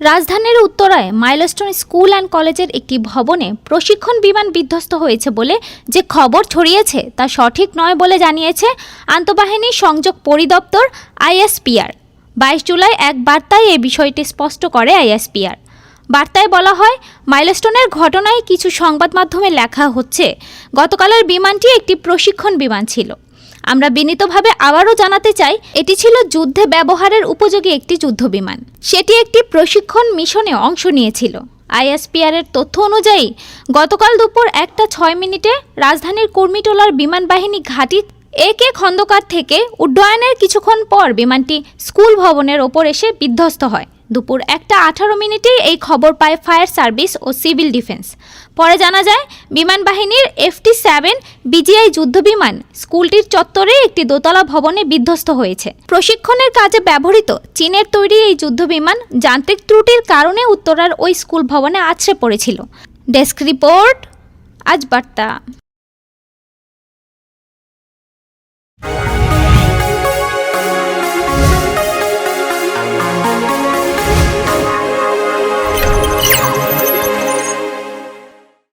রাজধানীর উত্তরায় milestone school and কলেজের একটি ভবনে প্রশিক্ষণ বিমান বিধ্বস্ত হয়েছে বলে যে খবর ছড়িয়েছে তা সঠিক নয় বলে জানিয়েছে আন্তঃবাহিনী সংযোগ পরিদপ্তর আইএসপিআর। বাইশ জুলাই এক বার্তায় এই বিষয়টি স্পষ্ট করে আইএসপিআর। বার্তায় বলা হয়, মাইলস্টোনের ঘটনায় কিছু সংবাদ মাধ্যমে লেখা হচ্ছে, গতকালের বিমানটি একটি প্রশিক্ষণ বিমান ছিল। আমরা বিনীতভাবে আবারও জানাতে চাই, এটি ছিল যুদ্ধে ব্যবহারের উপযোগী একটি যুদ্ধ বিমান সেটি একটি প্রশিক্ষণ মিশনে অংশ নিয়েছিল। আইএসপিআর এর তথ্য অনুযায়ী, গতকাল দুপুর একটা ছয় মিনিটে রাজধানীর কুর্মিটোলার বিমান বাহিনী ঘাঁটি এ কে খন্দকার থেকে উড্ডয়নের কিছুক্ষণ পর বিমানটি স্কুল ভবনের ওপর এসে বিধ্বস্ত হয়। দুপুর একটা আঠারো মিনিটেই এই খবর পায় ফায়ার সার্ভিস ও সিভিল ডিফেন্স। পরে জানা যায়, বিমান বাহিনীর এফটি সেভেন বিজিআই যুদ্ধবিমান স্কুলটির চত্বরে একটি দোতলা ভবনে বিধ্বস্ত হয়েছে। প্রশিক্ষণের কাজে ব্যবহৃত চীনের তৈরি এই যুদ্ধবিমান যান্ত্রিক ত্রুটির কারণে উত্তরার ওই স্কুল ভবনে আছড়ে পড়েছিল। ডেস্ক রিপোর্ট, আজ বার্তা।